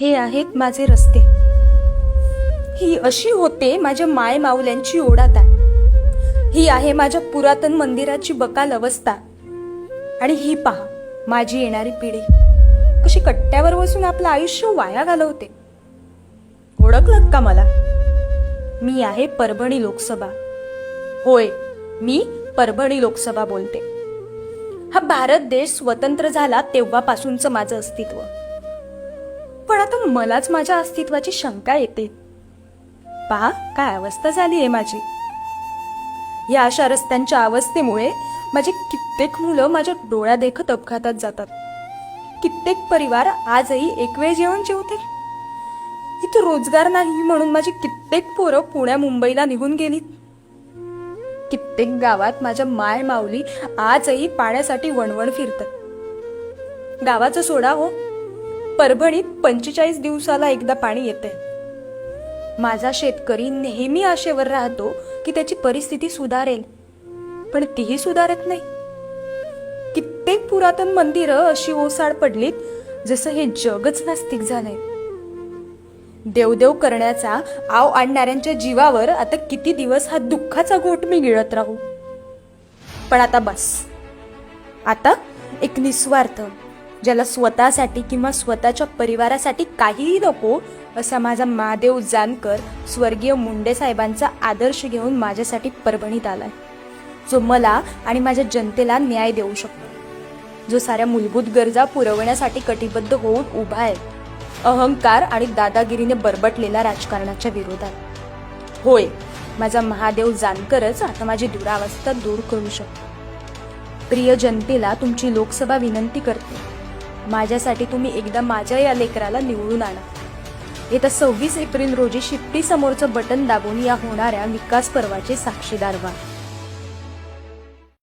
हे आहेत माझे रस्ते. ही अशी होते माझ्या माय माऊल्यांची ओढात ही आहे माझ्या पुरातन मंदिराची बकाल अवस्था. आणि ही पहा माझी येणारी पिढी. कशी कट्ट्यावर बसून आपलं आयुष्य वाया घालवते. ओळखलं का मला? मी आहे परभणी लोकसभा. होय मी परभणी लोकसभा बोलते. हा भारत देश स्वतंत्र झाला तेव्हापासूनचं माझं अस्तित्व. तर मलाच माझ्या अस्तित्वाची शंका येते. पहा काय अवस्था झाली आहे माझी? या अशा रस्त्यांच्या अवस्थेमुळे माझे कित्येक मुलं माझ्या डोळ्या देखत अपघातात जातात. कित्येक परिवार आजही एक वेळ जेवण जेवते इथे रोजगार नाही म्हणून माझी कित्येक पोरं पुण्या मुंबईला निघून गेली कित्येक गावात माझ्या माय माऊली आजही पाण्यासाठी वणवण फिरतात. गावाचं सोडा हो. परभणीत पंचेचाळीस दिवसाला एकदा पाणी येते माझा शेतकरी नेहमी आशेवर राहतो की त्याची परिस्थिती सुधारेल पण तीही सुधारत नाही. कित्येक पुरातन मंदिरं अशी ओसाड पडलीत जसं हे जगच नास्तिक झालंय. देवदेव करण्याचा आव आणणाऱ्यांच्या जीवावर आता किती दिवस हा दुःखाचा घोट मी गिळत राहू? पण आता बस. आता एक निस्वार्थ ज्याला स्वतःसाठी किंवा स्वतःच्या परिवारासाठी काहीही नको असा माझा महादेव जानकर स्वर्गीय मुंडे साहेबांचा आदर्श घेऊन माझ्यासाठी परभणीत आलाय. जो मला आणि माझ्या जनतेला न्याय देऊ शकतो. जो साऱ्या मूलभूत गरजा पुरवण्यासाठी कटिबद्ध होऊन उभा आहे. अहंकार आणि दादागिरीने बरबटलेल्या राजकारणाच्या विरोधात. होय माझा महादेव जानकरच आता माझी दुरावस्था दूर करू शकतो. प्रिय जनतेला तुमची लोकसभा विनंती करते. माझ्यासाठी तुम्ही एकदा माझ्या या लेकराला निवडून आणा. येत्या सव्वीस एप्रिल रोजी शिट्टी समोरचं बटन दाबून या होणाऱ्या विकास पर्वाचे साक्षीदार व्हा.